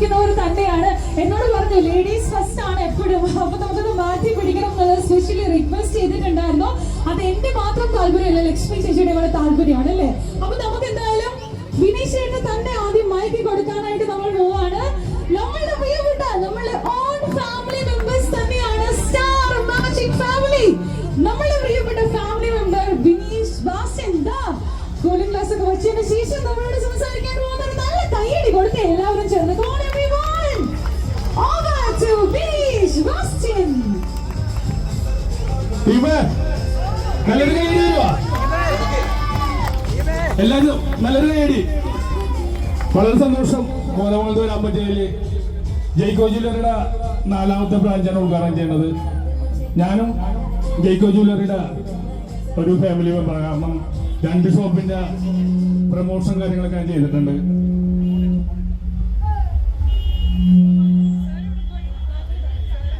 സ്നേഹിക്കുന്നവർ തന്നെയാണ്. എന്നോട് പറഞ്ഞു ലേഡീസ് ഫസ്റ്റ് ആണ് എപ്പോഴും. അപ്പൊ നമുക്കത് മാറ്റി പിടിക്കണം എന്നുള്ളത് സ്പെഷ്യലി റിക്വസ്റ്റ് ചെയ്തിട്ടുണ്ടായിരുന്നു. അത് എന്റെ മാത്രം താല്പര്യമല്ല ലക്ഷ്മി ചേച്ചിയുടെ കൂടെ താല്പര്യമാണ് അല്ലേ? അപ്പൊ നമുക്ക് എന്തായാലും വിനീഷ് ചേട്ടൻ തന്നെ ആദ്യം മയക്കി കൊടുക്കാനായിട്ട് നമ്മൾ പോവാണ്. നമ്മളുടെ പ്രിയപ്പെട്ട ഓൺ ഫാമിലി തന്നെയാണ്. സ്റ്റാർ ഫാമിലി നമ്മളുടെ ഫാമിലി മെമ്പർ കൂളിംഗ് ഗ്ലാസ് ഒക്കെ വച്ചതിന് ശേഷം നമ്മളോട് ടീമേ നല്ലൊരു കൈയടി എല്ലാരും നല്ലൊരു കൈയടി വളരെ സന്തോഷം. മോനമോളത്ത് വരാൻ പറ്റിയതിൽ ജയ്ക്കോ ജ്വല്ലറിയുടെ നാലാമത്തെ ബ്രാഞ്ചാണ് ഉദ്ഘാടനം ചെയ്യുന്നത് ഞാനും ജയ്ക്കോ ജ്വല്ലറിയുടെ ഒരു ഫാമിലി മെമ്പറാണ് കാരണം രണ്ട് ഷോപ്പിന്റെ പ്രമോഷൻ കാര്യങ്ങളൊക്കെ ഞാൻ ചെയ്തിട്ടുണ്ട്.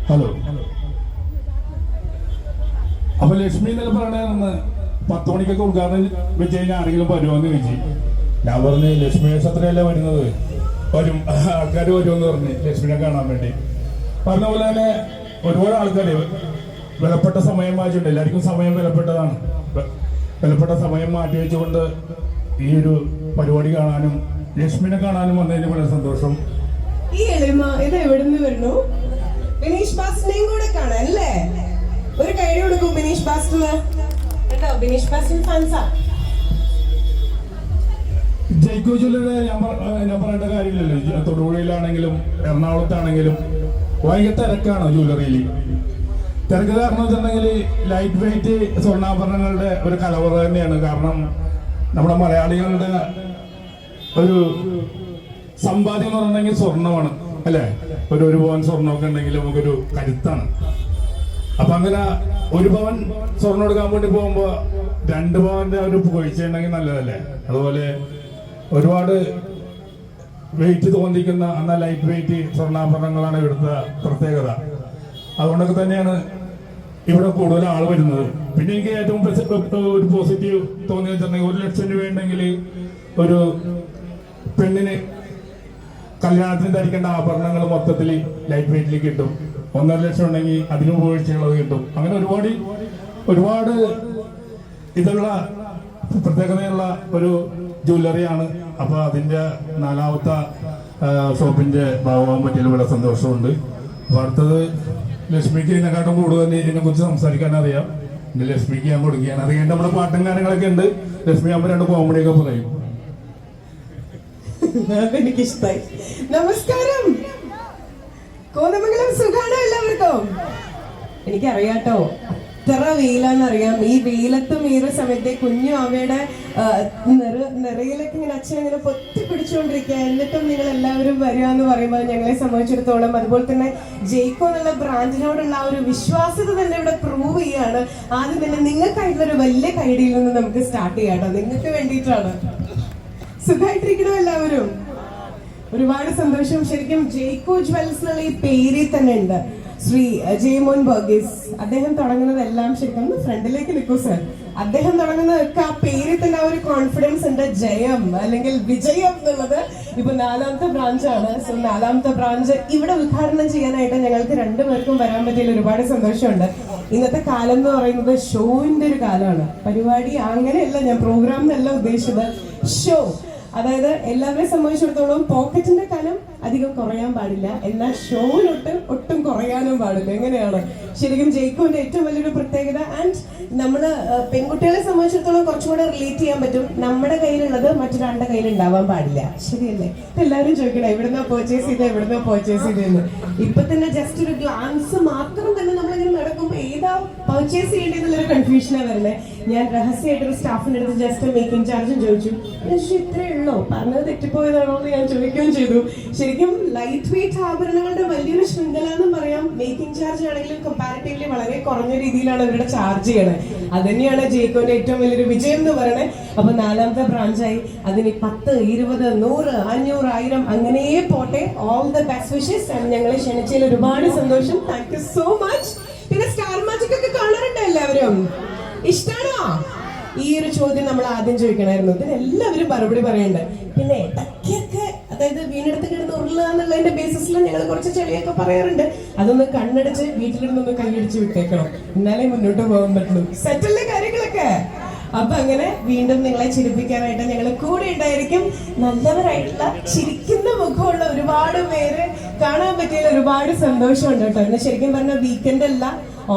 ഹലോ അപ്പൊ ലക്ഷ്മി എന്നൊക്കെ പറയണെന്ന് പത്ത് മണിക്കൊക്കെ ഉദ്ഘാടനം വെച്ച് കഴിഞ്ഞാൽ ആരെങ്കിലും വരുമോന്ന് ചോദിച്ചു. ഞാൻ പറഞ്ഞു ലക്ഷ്മി നക്ഷത്രയല്ലേ വരുന്നത്? വരും. ആൾക്കാർ വരുമെന്ന് പറഞ്ഞ്. ലക്ഷ്മിനെ കാണാൻ വേണ്ടി. പറഞ്ഞ പോലെ തന്നെ ഒരുപാട് ആൾക്കാർ വിലപ്പെട്ട സമയം മാറ്റിയിട്ടുണ്ട് എല്ലാവർക്കും സമയം വിലപ്പെട്ടതാണ്. വിലപ്പെട്ട സമയം മാറ്റി വെച്ചുകൊണ്ട് ഈ ഒരു പരിപാടി കാണാനും ലക്ഷ്മിനെ കാണാനും വന്നതിന് വളരെ സന്തോഷം. ഈ എളിമ ഇത് എവിടെ നിന്ന് വരുന്നു? വിനീഷ് ബാസിനെയും കൂടെ കാണാൻ അല്ലേ? ഒരു കൈ കൊടുക്കും ബിനീഷ് ബാസ്റ്റിന് കേട്ടോ ബിനീഷ് ബാസ്റ്റിൻ ഫാൻസാ ജയ്ക്കോ പറ- ഏഹ് പറയേണ്ട കാര്യമില്ലല്ലോ. തൊടുപുഴയിലാണെങ്കിലും എറണാകുളത്താണെങ്കിലും ഭയങ്കര തിരക്കാണ് ജ്വല്ലറിയിൽ തിരക്ക് കാരണം വെച്ചിട്ടുണ്ടെങ്കിൽ ലൈറ്റ് വെയിറ്റ് സ്വർണാഭരണങ്ങളുടെ ഒരു കലവറ തന്നെയാണ്. കാരണം നമ്മുടെ മലയാളികളുടെ ഒരു സമ്പാദ്യം എന്ന് പറഞ്ഞിട്ടുണ്ടെങ്കിൽ സ്വർണമാണ് അല്ലേ? ഒരു ഒരു പവൻ സ്വർണമൊക്കെ ഉണ്ടെങ്കിൽ നമുക്കൊരു കരുത്താണ്. അപ്പൊ അങ്ങനെ ഒരു പവൻ സ്വർണം എടുക്കാൻ വേണ്ടി പോകുമ്പോ രണ്ട് പവന്റെ ഒരു പുകഴ്ച ഉണ്ടെങ്കിൽ നല്ലതല്ലേ? അതുപോലെ ഒരുപാട് വെയിറ്റ് തോന്നിക്കുന്ന എന്നാൽ ലൈറ്റ് വെയിറ്റ് സ്വർണാഭരണങ്ങളാണ് ഇവിടുത്തെ പ്രത്യേകത. അതുകൊണ്ടൊക്കെ തന്നെയാണ് ഇവിടെ കൂടുതൽ ആൾ വരുന്നത്. പിന്നെ എനിക്ക് ഏറ്റവും ഒരു പോസിറ്റീവ് തോന്നിയെന്ന് വെച്ചിട്ടുണ്ടെങ്കിൽ ഒരു ലക്ഷം രൂപ ഉണ്ടെങ്കിൽ ഒരു പെണ്ണിന് കല്യാണത്തിന് ധരിക്കേണ്ട ആഭരണങ്ങൾ മൊത്തത്തിൽ ലൈറ്റ് വെയിറ്റിൽ കിട്ടും. ഒന്നര ലക്ഷം ഉണ്ടെങ്കിൽ അതിന് ഉപയോഗിച്ചുള്ളത് കിട്ടും. അങ്ങനെ ഒരുപാട് ഒരുപാട് ഇതുള്ള പ്രത്യേകതയുള്ള ഒരു ജ്വല്ലറിയാണ്. അപ്പൊ അതിന്റെ നാലാമത്തെ ഷോപ്പിന്റെ ഭാഗമാകാൻ പറ്റിയതിൽ വളരെ സന്തോഷമുണ്ട്. അപ്പൊ അടുത്തത് ലക്ഷ്മിക്ക് ഇതിനെക്കാട്ടും കൂടുതൽ ഇതിനെ കുറിച്ച് സംസാരിക്കാൻ അറിയാം. പിന്നെ ലക്ഷ്മിക്ക് ഞാൻ കൊടുക്കുകയാണ്. അത് കഴിഞ്ഞ് നമ്മുടെ പാട്ടും കാര്യങ്ങളൊക്കെ ഉണ്ട്. ലക്ഷ്മി അമ്മ രണ്ട് കോമഡിയൊക്കെ പറയും. എനിക്കിഷ്ടമായി നമസ്കാരം. കോതമംഗലം സുഖാണോ? എല്ലാവർക്കും എനിക്കറിയാട്ടോ. എത്ര വെയിലാണെന്നറിയാം. ഈ വെയിലത്തും ഈ ഒരു സമയത്തെ കുഞ്ഞു അവയുടെ നിറ നിറയിലൊക്കെ ഇങ്ങനെ അച്ഛൻ ഇങ്ങനെ പൊത്തി പിടിച്ചുകൊണ്ടിരിക്കുക. എന്നിട്ടും നിങ്ങൾ എല്ലാവരും വരിക എന്ന് പറയുമ്പോൾ ഞങ്ങളെ സംബന്ധിച്ചിടത്തോളം അതുപോലെ തന്നെ ജെയ്ക്കോ എന്നുള്ള ബ്രാൻഡിനോടുള്ള ആ ഒരു വിശ്വാസ്യത തന്നെ ഇവിടെ പ്രൂവ് ചെയ്യാണ്. ആദ്യം തന്നെ നിങ്ങൾക്കായിട്ടുള്ള ഒരു വലിയ കൈഡിയിൽ നിന്ന് നമുക്ക് സ്റ്റാർട്ട് ചെയ്യാം കേട്ടോ. നിങ്ങൾക്ക് വേണ്ടിയിട്ടാണ്. സുഖമായിട്ടിരിക്കണോ എല്ലാവരും? ഒരുപാട് സന്തോഷം. ശരിക്കും ജെയ്ക്കോ ജ്വൽസ് എന്നുള്ള ഈ പേരിൽ തന്നെ ഉണ്ട്. ശ്രീ ജെയ്മോൻ ബർഗീസ്. അദ്ദേഹം തുടങ്ങുന്നതെല്ലാം ശരിക്കും ഫ്രണ്ടിലേക്ക് നിൽക്കൂ സർ. അദ്ദേഹം തുടങ്ങുന്നതൊക്കെ ആ പേരിൽ തന്നെ ആ ഒരു കോൺഫിഡൻസ് ഉണ്ട്. ജയം അല്ലെങ്കിൽ വിജയം എന്നുള്ളത് ഇപ്പൊ നാലാമത്തെ ബ്രാഞ്ചാണ് സോ നാലാമത്തെ ബ്രാഞ്ച് ഇവിടെ ഉദ്ഘാടനം ചെയ്യാനായിട്ട് ഞങ്ങൾക്ക് രണ്ടുപേർക്കും വരാൻ പറ്റിയതിൽ ഒരുപാട് സന്തോഷമുണ്ട്. ഇന്നത്തെ കാലം എന്ന് പറയുന്നത് ഷോവിന്റെ ഒരു കാലമാണ്. പരിപാടി അങ്ങനെയല്ല ഞാൻ പ്രോഗ്രാം എന്നല്ല ഉദ്ദേശിച്ചത്. ഷോ അതായത് എല്ലാവരെയും സംബന്ധിച്ചിടത്തോളം പോക്കറ്റിന്റെ കനം അധികം കുറയാൻ പാടില്ല. എന്നാൽ ഷോയിലൊട്ട് ഒട്ടും കുറയാനും പാടില്ല. എങ്ങനെയാണ്? ശരിക്കും ജയിക്കുവിന്റെ ഏറ്റവും വലിയൊരു പ്രത്യേകത ആൻഡ് നമ്മൾ പെൺകുട്ടികളെ സംബന്ധിച്ചിടത്തോളം കുറച്ചുകൂടെ റിലേറ്റ് ചെയ്യാൻ പറ്റും. നമ്മുടെ കയ്യിലുള്ളത് മറ്റൊരാളുടെ കയ്യിൽ ഉണ്ടാവാൻ പാടില്ല. ശരിയല്ലേ? എല്ലാവരും ചോദിക്കണം എവിടുന്നാ പർച്ചേസ് ചെയ്ത് എവിടുന്നാ പർച്ചേസ് ചെയ്തെന്ന് ഇപ്പൊ തന്നെ ജസ്റ്റ് ഒരു ഗ്ലാൻസ് മാത്രം തന്നെ നമ്മളിങ്ങനെ നടക്കുമ്പോൾ ഏതാ പർച്ചേസ് ചെയ്യേണ്ടതെന്നുള്ളൊരു കൺഫ്യൂഷനാണ് വരുന്നത് ഞാൻ രഹസ്യമായിട്ട് ഒരു സ്റ്റാഫിന്റെ അടുത്ത് ജസ്റ്റ് മേക്കിംഗ് ചാർജും ചോദിച്ചു. ഇത്രയേ ഉള്ളൂ? പറഞ്ഞത് തെറ്റിപ്പോയതാണോ എന്ന് ഞാൻ ചോദിക്കുകയും ചെയ്തു. ശരിക്കും ലൈറ്റ് വെയിറ്റ് ആഭരണങ്ങളുടെ വലിയൊരു ശൃംഖല എന്ന് പറയാം. മേക്കിംഗ് ചാർജ് ആണെങ്കിലും കമ്പാരിറ്റീവ്ലി വളരെ കുറഞ്ഞ രീതിയിലാണ് അവരുടെ ചാർജ് ചെയ്യണത് അത് തന്നെയാണ് ജയിക്കോന്റെ ഏറ്റവും വലിയൊരു വിജയം എന്ന് പറയുന്നത് അപ്പൊ നാലാമത്തെ ബ്രാഞ്ചായി അതിന് പത്ത് ഇരുപത് നൂറ് അഞ്ഞൂറ് ആയിരം അങ്ങനെ പോട്ടെ. ഓൾ ദ ബെസ്റ്റ് വിഷസ് ഞങ്ങളെ ക്ഷണിച്ചതിൽ ഒരുപാട് സന്തോഷം. താങ്ക് യു സോ മച്ച് പിന്നെ സ്റ്റാർ മാജിക് ഒക്കെ കാണാറുണ്ടോ എല്ലാവരും? ഇഷ്ടാണോ? ഈ ഒരു ചോദ്യം നമ്മൾ ആദ്യം ചോദിക്കണമായിരുന്നു. ഇതിന് എല്ലാവരും മറുപടി പറയണ്ടേ? പിന്നെ അതായത് വീണെടുത്ത് കിടന്ന് ഉരുളുക എന്നുള്ളതിന്റെ ബേസിസിൽ ഞങ്ങൾ കുറച്ച് ചെളിയൊക്കെ പറയാറുണ്ട്. അതൊന്ന് കണ്ണടച്ച് വീട്ടിലിരുന്നൊന്ന് കൈയടിച്ച് വിട്ടേക്കണം. എന്നാലേ മുന്നോട്ട് പോകാൻ പറ്റുള്ളൂ. സെറ്റല്ലേ കാര്യങ്ങളൊക്കെ. അപ്പൊ അങ്ങനെ വീണ്ടും നിങ്ങളെ ചിരിപ്പിക്കാനായിട്ട് ഞങ്ങൾ കൂടെ ഉണ്ടായിരിക്കും. നല്ലവരായിട്ടുള്ള ചിരിക്കുന്ന മുഖമുള്ള ഒരുപാട് പേര് കാണാൻ പറ്റിയതിൽ ഒരുപാട് സന്തോഷമുണ്ട് കേട്ടോ. ഇന്ന് ശരിക്കും പറഞ്ഞ വീക്കെൻഡ് അല്ല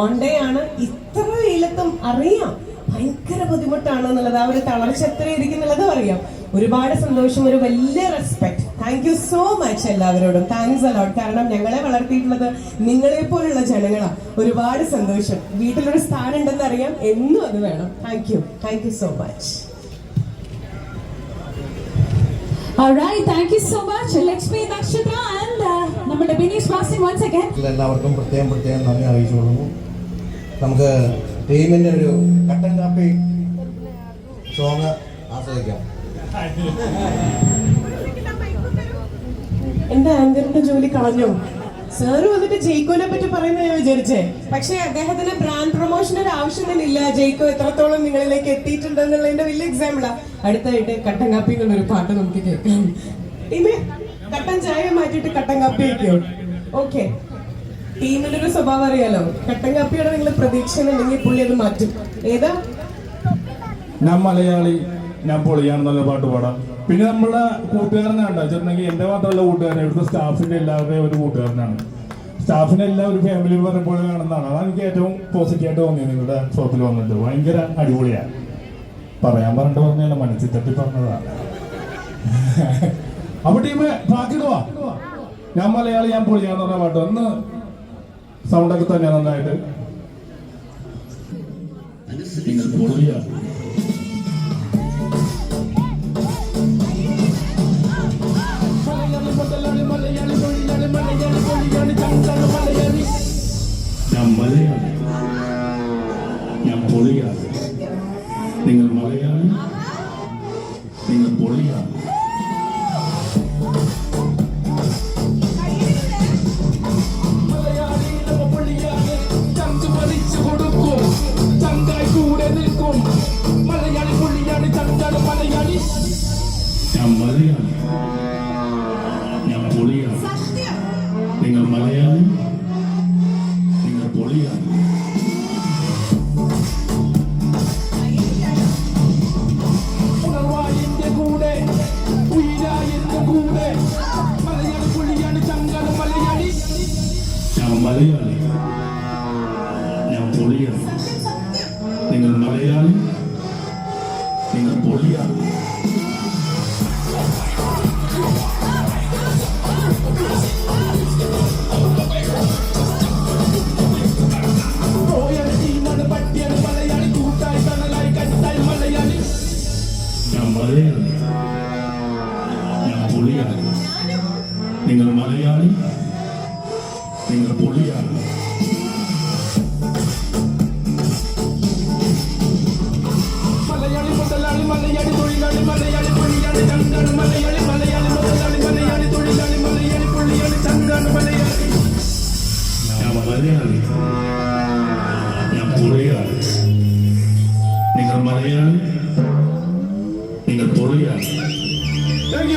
ഓൺ ഡേ ആണ്. ഇത്ര വെയിലത്തും അറിയാം. ഭയങ്കര ബുദ്ധിമുട്ടാണ് എന്നുള്ളത്. ആ ഒരു തളർച്ച എത്ര ഇരിക്കുന്നുള്ളത് അറിയാം. ഒരുപാട് സന്തോഷം ഒരു വലിയ respect thank you so much എല്ലാവരോടും. താങ്ക്സ് അലോട്ട് കാരണം ഞങ്ങളെ വളർത്തിയിട്ടുള്ളത് നിങ്ങളെ പോലുള്ള ജനങ്ങളാ ഒരുപാട് സന്തോഷം. വീട്ടിലൊരു സ്ഥാനം ഉണ്ടെന്ന് അറിയാം എന്നും അത് വേണം. Thank you thank you so much Alright, thank you so much, Lakshmi Nakshatra and നമ്മുടെ ബിനീഷ് once again. എല്ലാവർക്കും പ്രത്യേകം പ്രത്യേകം നന്ദി അറിയിച്ചു കൊടുക്കുന്നു നമുക്ക് ടീമിന്റെ ഒരു കട്ടൻ കാപ്പി സോങ് ആസ്വദിക്കാം. എന്റെ ആങ്കറിന്റെ ജോലി കളഞ്ഞു? സാറ് വന്നിട്ട് ജയ്ക്കോനെ പറ്റി പറയുന്ന ഞാൻ വിചാരിച്ചേ. പക്ഷെ അദ്ദേഹത്തിന് ബ്രാൻഡ് പ്രൊമോഷൻ ഒരു ആവശ്യം തന്നെ ഇല്ല ജയ്ക്കോ എത്രത്തോളം നിങ്ങളിലേക്ക് എത്തിയിട്ടുണ്ട് എന്നുള്ളതിന്റെ വലിയ എക്സാമ്പിളാ അടുത്തായിട്ട് കട്ടൻ കാപ്പി എന്നുള്ളൊരു പാട്ട് നമുക്ക് കേൾക്കാം. ടീമേ കട്ടൻ ചായ മാറ്റിയിട്ട് കട്ടൻ കാപ്പി കേൾക്കോ ഓക്കെ ടീമിന്റെ ഒരു സ്വഭാവം അറിയാലോ. കട്ടൻ കാപ്പിയുടെ നിങ്ങൾ പ്രതീക്ഷ ഉണ്ടെങ്കിൽ പുള്ളി അത് മാറ്റും. ഏതാ? ഞാൻ മലയാളി ഞാൻ പൊളിയാണെന്നുള്ള പാട്ട് പാടാം. പിന്നെ നമ്മളെ കൂട്ടുകാരനാണ് വെച്ചിട്ടുണ്ടെങ്കിൽ എന്റെ മാത്രമല്ല കൂട്ടുകാരൻ. ഇവിടുത്തെ സ്റ്റാഫിന്റെ എല്ലാവരുടെയും ഒരു കൂട്ടുകാരനാണ്. സ്റ്റാഫിനെ എല്ലാം ഒരു ഫാമിലി പറഞ്ഞപ്പോൾ കാണുന്നതാണ്. അതാണ് എനിക്ക് ഏറ്റവും പോസിറ്റീവായിട്ട് തോന്നിയത് നിങ്ങളുടെ ഷോപ്പിൽ വന്നിട്ട്. ഭയങ്കര അടിപൊളിയാണ് പറയാൻ പറഞ്ഞിട്ട് പറഞ്ഞല്ല മനസ്സിൽ തട്ടി പറഞ്ഞതാണ്. അപ്പൊ ടീമ് പ്രാർത്ഥിക്കുവാ ഞാൻ മലയാളി ഞാൻ പൊളിയാന്ന് പറഞ്ഞ പാട്ട്. ഒന്ന് സൗണ്ടൊക്കെ തന്നെ നന്നായിട്ട്. നിങ്ങൾ പൊളിയാ ഞാൻ മലയാളി ഞാൻ മലയാളി. ഞാൻ പുളിയാണ്. നിങ്ങൾ മലയാളി നിങ്ങൾ പുളിയാണ്. മലയാളി മുതലാളി മലയാളി തൊഴിലാളി മലയാളി പുള്ളിയാളി ചങ്കാണ്. മലയാളി മലയാളി മുതലാളി മലയാളി തൊഴിലാളി മലയാളി പുള്ളിയാളി ചങ്കാണ് മലയാളി. ഞാൻ മലയാളി.